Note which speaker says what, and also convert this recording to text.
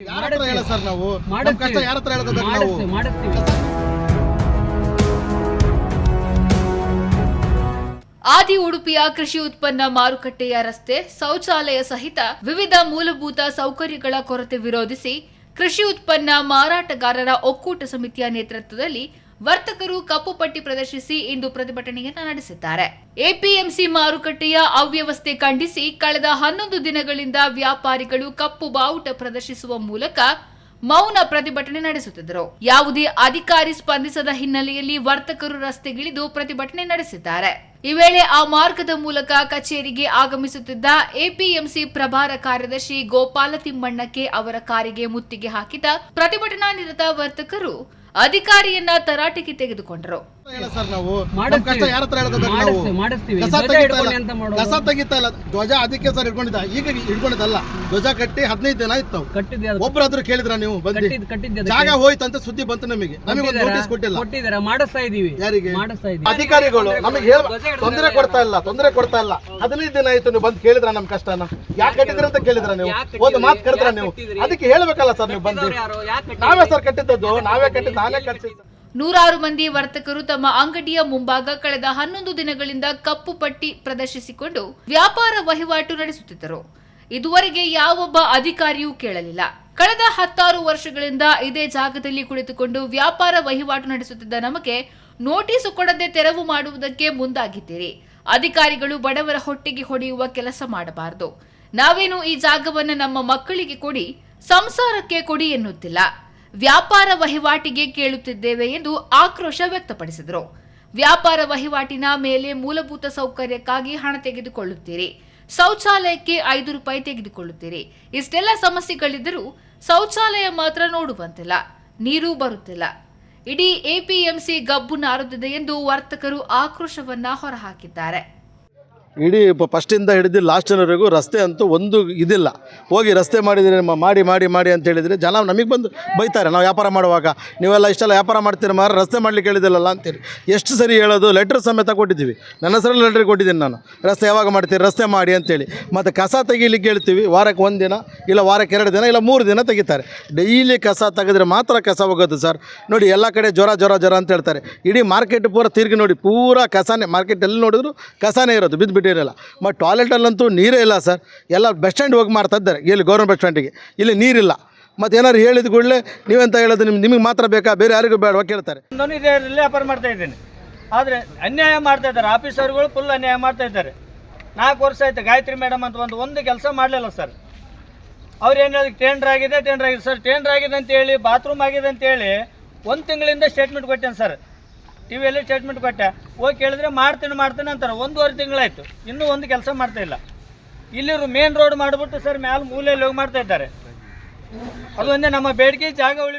Speaker 1: ಯಾರ ಹತ್ರ ಹೇಳ ಸರ್ ನಾವು? ಕಷ್ಟ ಯಾರ ಹತ್ರ ಹೇಳ್ಕೋಬೇಕು ನಾವು?
Speaker 2: ಮಾಡಿಸ್ತೀವಿ ಮಾಡಿಸ್ತೀವಿ.
Speaker 3: ಆದಿ ಉಡುಪಿಯ ಕೃಷಿ ಉತ್ಪನ್ನ ಮಾರುಕಟ್ಟೆಯ ರಸ್ತೆ ಶೌಚಾಲಯ ಸಹಿತ ವಿವಿಧ ಮೂಲಭೂತ ಸೌಕರ್ಯಗಳ ಕೊರತೆ ವಿರೋಧಿಸಿ ಕೃಷಿ ಉತ್ಪನ್ನ ಮಾರಾಟಗಾರರ ಒಕ್ಕೂಟ ಸಮಿತಿಯ ನೇತೃತ್ವದಲ್ಲಿ ವರ್ತಕರು ಕಪ್ಪು ಪಟ್ಟಿ ಪ್ರದರ್ಶಿಸಿ ಇಂದು ಪ್ರತಿಭಟನೆಯನ್ನು ನಡೆಸಿದ್ದಾರೆ. ಎಪಿಎಂಸಿ ಮಾರುಕಟ್ಟೆಯ ಅವ್ಯವಸ್ಥೆ ಖಂಡಿಸಿ ಕಳೆದ ಹನ್ನೊಂದು ದಿನಗಳಿಂದ ವ್ಯಾಪಾರಿಗಳು ಕಪ್ಪು ಬಾವುಟ ಪ್ರದರ್ಶಿಸುವ ಮೂಲಕ ಮೌನ ಪ್ರತಿಭಟನೆ ನಡೆಸುತ್ತಿದ್ದರು. ಯಾವುದೇ ಅಧಿಕಾರಿ ಸ್ಪಂದಿಸದ ಹಿನ್ನೆಲೆಯಲ್ಲಿ ವರ್ತಕರು ರಸ್ತೆಗಿಳಿದು ಪ್ರತಿಭಟನೆ ನಡೆಸಿದ್ದಾರೆ. ಈ ವೇಳೆ ಆ ಮಾರ್ಗದ ಮೂಲಕ ಕಚೇರಿಗೆ ಆಗಮಿಸುತ್ತಿದ್ದ ಎಪಿಎಂಸಿ ಪ್ರಭಾರ ಕಾರ್ಯದರ್ಶಿ ಗೋಪಾಲ ತಿಮ್ಮಣ್ಣಕ್ಕೆ ಅವರ ಕಾರಿಗೆ ಮುತ್ತಿಗೆ ಹಾಕಿದ ಪ್ರತಿಭಟನಾ ನಿರತ ವರ್ತಕರು ಅಧಿಕಾರಿಯನ್ನ ತರಾಟೆಗೆ ತೆಗೆದುಕೊಂಡರು.
Speaker 1: ಹೇಳ ಸರ್ ನಾವು. ಕಷ್ಟ ಯಾರ ಹತ್ರ ಹೇಳ್ಕೋಬೇಕು ನಾವು?
Speaker 2: ಮಾಡಿಸ್ತೀವಿ, ಮಾಡಿಸ್ತೀವಿ.
Speaker 1: ಕಸ
Speaker 2: ಧ್ವಜ
Speaker 1: ತೆಗಿತಾ
Speaker 2: ಹಿಡ್ಕೊಂಡು
Speaker 1: ಇಲ್ಲ.
Speaker 2: ಮಾಡೋದು?
Speaker 1: ಕಸ ತೆಗಿತಾ ಇಲ್ಲ. ಧ್ವಜ ಅದಕ್ಕೆ ಸರ್ ಇಟ್ಕೊಂಡಿದ್ದ. ಈಗ ಇಟ್ಕೊಂಡಿದ್ದಲ್ಲ. ಧ್ವಜ ಕಟ್ಟಿ ಹದಿನೈದು ದಿನ ಆಯ್ತು
Speaker 2: ಕಟ್ಟಿದ್ದೆ ಅದು.
Speaker 1: ಒಬ್ರಾದ್ರೂ ಕೇಳಿದ್ರ ನೀವು? ಬಂದು?
Speaker 2: ಕಟ್ಟಿದ್ ಕಟ್ಟಿದ್ದೆ ಅದಕ್ಕೆ.
Speaker 1: ಜಾಗ ಹೋಯ್ತು ಅಂತ ಸುದ್ದಿ ಬಂತು ನಮಗೆ. ನಮಗೆ ಒಂದು
Speaker 2: ಕೊಟ್ಟಿದ್ದಾರಾ?
Speaker 1: ನೋಟಿಸ್ ಕೊಟ್ಟಿಲ್ಲ.
Speaker 2: ಕೊಟ್ಟಿದ್ದಾರಾ? ಮಾಡಿಸ್ತಾ ಇದೀವಿ
Speaker 1: ಯಾರಿಗೆ?
Speaker 2: ಮಾಡಿಸ್ತಾ ಇದೀವಿ
Speaker 1: ಅಧಿಕಾರಿಗಳು ನಮಗೆ ಹೇಳ ತೊಂದರೆ ಕೊಡ್ತಾ ಇಲ್ಲ ತೊಂದರೆ ಕೊಡ್ತಾ ಇಲ್ಲ. ಹದಿನೈದು ದಿನ ಆಯ್ತು ನೀವು ಬಂದು ಕೇಳಿದ್ರ ನಮ್ ಕಷ್ಟನ? ಯಾಕೆ ಕಟ್ಟಿದ್ರಿ ಅಂತ ಕೇಳಿದ್ರ ನೀವು?
Speaker 2: ಯಾಕ್
Speaker 1: ಒಂದು ಮಾತು? ಕರೆದ್ರ
Speaker 2: ಯಾಕ್
Speaker 1: ನೀವು?
Speaker 2: ಕಟ್ಟಿದ್ರಿ?
Speaker 1: ಅದಕ್ಕೆ ಹೇಳ್ಬೇಕಲ್ಲ ಸರ್ ನೀವು ಬಂದು.
Speaker 2: ಯಾರು? ಯಾಕ್
Speaker 1: ನಾವೇ ಸರ್ ಕಟ್ಟಿದ್ದದ್ದು ನಾವೇ ಕಟ್ಟಿದ್ದು ಕಟ್ಟಿದ್ದು
Speaker 3: ನೂರಾರು ಮಂದಿ ವರ್ತಕರು ತಮ್ಮ ಅಂಗಡಿಯ ಮುಂಭಾಗ ಕಳೆದ ಹನ್ನೊಂದು ದಿನಗಳಿಂದ ಕಪ್ಪು ಪಟ್ಟಿ ಪ್ರದರ್ಶಿಸಿಕೊಂಡು ವ್ಯಾಪಾರ ವಹಿವಾಟು ನಡೆಸುತ್ತಿದ್ದರು. ಇದುವರೆಗೆ ಯಾವೊಬ್ಬ ಅಧಿಕಾರಿಯೂ ಕೇಳಲಿಲ್ಲ. ಕಳೆದ ಹತ್ತಾರು ವರ್ಷಗಳಿಂದ ಇದೇ ಜಾಗದಲ್ಲಿ ಕುಳಿತುಕೊಂಡು ವ್ಯಾಪಾರ ವಹಿವಾಟು ನಡೆಸುತ್ತಿದ್ದ ನಮಗೆ ನೋಟಿಸ್ ಕೊಡದೆ ತೆರವು ಮಾಡುವುದಕ್ಕೆ ಮುಂದಾಗಿದ್ದೀರಿ. ಅಧಿಕಾರಿಗಳು ಬಡವರ ಹೊಟ್ಟೆಗೆ ಹೊಡೆಯುವ ಕೆಲಸ ಮಾಡಬಾರದು. ನಾವೇನು ಈ ಜಾಗವನ್ನು ನಮ್ಮ ಮಕ್ಕಳಿಗೆ ಕೊಡಿ, ಸಂಸಾರಕ್ಕೆ ಕೊಡಿ ಎನ್ನುತ್ತಿಲ್ಲ. ವ್ಯಾಪಾರ ವಹಿವಾಟಿಗೆ ಕೇಳುತ್ತಿದ್ದೇವೆ ಎಂದು ಆಕ್ರೋಶ ವ್ಯಕ್ತಪಡಿಸಿದರು. ವ್ಯಾಪಾರ ವಹಿವಾಟಿನ ಮೇಲೆ ಮೂಲಭೂತ ಸೌಕರ್ಯಕ್ಕಾಗಿ ಹಣ ತೆಗೆದುಕೊಳ್ಳುತ್ತೀರಿ. ಶೌಚಾಲಯಕ್ಕೆ ಐದು ರೂಪಾಯಿ ತೆಗೆದುಕೊಳ್ಳುತ್ತೀರಿ. ಇಷ್ಟೆಲ್ಲ ಸಮಸ್ಯೆಗಳಿದ್ದರೂ ಶೌಚಾಲಯ ಮಾತ್ರ ನೋಡುವಂತಿಲ್ಲ. ನೀರು ಬರುತ್ತಿಲ್ಲ. ಇಡೀ ಎಪಿಎಂಸಿ ಗಬ್ಬು ನಾರುತ್ತಿದೆ ಎಂದು ವರ್ತಕರು ಆಕ್ರೋಶವನ್ನ ಹೊರಹಾಕಿದ್ದಾರೆ.
Speaker 1: ಇಡೀ ಫಸ್ಟಿಂದ ಹಿಡಿದು ಲಾಸ್ಟಿನವರೆಗೂ ರಸ್ತೆ ಅಂತೂ ಒಂದು ಇದಿಲ್ಲ. ಹೋಗಿ ರಸ್ತೆ ಮಾಡಿದರೆ ಮಾಡಿ ಮಾಡಿ ಮಾಡಿ ಅಂತ ಹೇಳಿದರೆ ಜನ ನಮಗೆ ಬಂದು ಬೈತಾರೆ, ನಾವು ವ್ಯಾಪಾರ ಮಾಡುವಾಗ, ನೀವೆಲ್ಲ ಇಷ್ಟೆಲ್ಲ ವ್ಯಾಪಾರ ಮಾಡ್ತೀರಿ ಮಾರ ರಸ್ತೆ ಮಾಡಲಿಕ್ಕೆ ಹೇಳಿದಿಲ್ಲಲ್ಲ ಅಂತೀರಿ. ಎಷ್ಟು ಸರಿ ಹೇಳೋದು ಲೆಟ್ರ್ ಸಮೇತ ಕೊಟ್ಟಿದ್ದೀವಿ. ನನ್ನ ಹೆಸರಲ್ಲಿ ಲೆಟ್ರ್ ಕೊಟ್ಟಿದ್ದೀನಿ ನಾನು. ರಸ್ತೆ ಯಾವಾಗ ಮಾಡ್ತೀರಿ, ರಸ್ತೆ ಮಾಡಿ ಅಂತೇಳಿ. ಮತ್ತು ಕಸ ತೆಗೀಲಿಕ್ಕೆ ಹೇಳ್ತೀವಿ, ವಾರಕ್ಕೆ ಒಂದು ದಿನ, ಇಲ್ಲ ವಾರಕ್ಕೆ ಎರಡು ದಿನ, ಇಲ್ಲ ಮೂರು ದಿನ ತೆಗಿತಾರೆ. ಡೈಲಿ ಕಸ ತೆಗೆದ್ರೆ ಮಾತ್ರ ಕಸ ಹೋಗೋದು ಸರ್. ನೋಡಿ, ಎಲ್ಲ ಕಡೆ ಜ್ವರ ಜ್ವರ ಜ್ವರ ಅಂತ ಹೇಳ್ತಾರೆ. ಇಡೀ ಮಾರ್ಕೆಟ್ ಪೂರ ತಿರುಗಿ ನೋಡಿ, ಪೂರ ಕಸನೇ ಮಾರ್ಕೆಟ್ ಎಲ್ಲಿ ನೋಡಿದ್ರು ಕಸನೇ ಇರೋದು ಬಿದ್ದು ಇರಲ್ಲ. ಮತ್ತು ಟಾಯ್ಲೆಟಲ್ಲಂತೂ ನೀರೇ ಇಲ್ಲ ಸರ್. ಎಲ್ಲ ಬಸ್ ಸ್ಟ್ಯಾಂಡ್ ಹೋಗಿ ಮಾಡ್ತಾ ಇದ್ದಾರೆ. ಇಲ್ಲಿ ಗೌರ್ಮೆಂಟ್ ಬಸ್ ಸ್ಟ್ಯಾಂಡಿಗೆ ಇಲ್ಲಿ ನೀರಿಲ್ಲ. ಮತ್ತು ಏನಾದ್ರು ಹೇಳಿದ ಕೂಡಲೇ ನೀವೆಂತ ಹೇಳೋದು ನಿಮ್ಗೆ ನಿಮಗೆ ಮಾತ್ರ ಬೇಕಾ? ಬೇರೆ ಯಾರಿಗೂ ಬೇಡವಾ ಕೇಳ್ತಾರೆ.
Speaker 4: ನಾನು ಇದೇ ವ್ಯಾಪಾರ ಮಾಡ್ತಾ ಇದ್ದೀನಿ. ಆದರೆ ಅನ್ಯಾಯ ಮಾಡ್ತಾ ಇದ್ದಾರೆ. ಆಫೀಸರ್ಗಳು ಫುಲ್ ಅನ್ಯಾಯ ಮಾಡ್ತಾ ಇದ್ದಾರೆ. ನಾಲ್ಕು ವರ್ಷ ಆಯ್ತು ಗಾಯತ್ರಿ ಮೇಡಮ್ ಅಂತ ಒಂದು ಒಂದು ಕೆಲಸ ಮಾಡಲಿಲ್ಲ ಸರ್. ಅವ್ರು ಏನು ಹೇಳಿದ್ರು? ಟೆಂಡ್ರ್ ಆಗಿದೆ ಟೆಂಡ್ರ್ ಆಗಿದೆ. ಸರ್ ಟೆಂಡ್ರ್ ಆಗಿದೆ ಅಂತೇಳಿ ಬಾತ್ರೂಮ್ ಆಗಿದೆ ಅಂತೇಳಿ ಒಂದು ತಿಂಗಳಿಂದ ಸ್ಟೇಟ್ಮೆಂಟ್ ಕೊಟ್ಟೇನೆ ಸರ್. ಟಿ ಸ್ಟೇಟ್ಮೆಂಟ್ ಕೊಟ್ಟೆ. ಹೋಗಿ ಕೇಳಿದ್ರೆ ಮಾಡ್ತೀನಿ ಮಾಡ್ತೀನಿ ಅಂತಾರೆ. ಒಂದೂವರೆ ತಿಂಗಳಾಯ್ತು. ಇನ್ನೂ ಒಂದು ಕೆಲಸ ಮಾಡ್ತಾ ಇಲ್ಲ. ಇಲ್ಲಿರು ಮೇನ್ ರೋಡ್ ಮಾಡಿಬಿಟ್ಟು ಸರ್ ಮ್ಯಾಲ ಮೂಲೆಯಲ್ಲಿ ಹೋಗಿ ಮಾಡ್ತಾ ಇದ್ದಾರೆ. ಅದು ಒಂದೇ ನಮ್ಮ ಬೇಡಿಕೆ, ಜಾಗ ಉಳಿ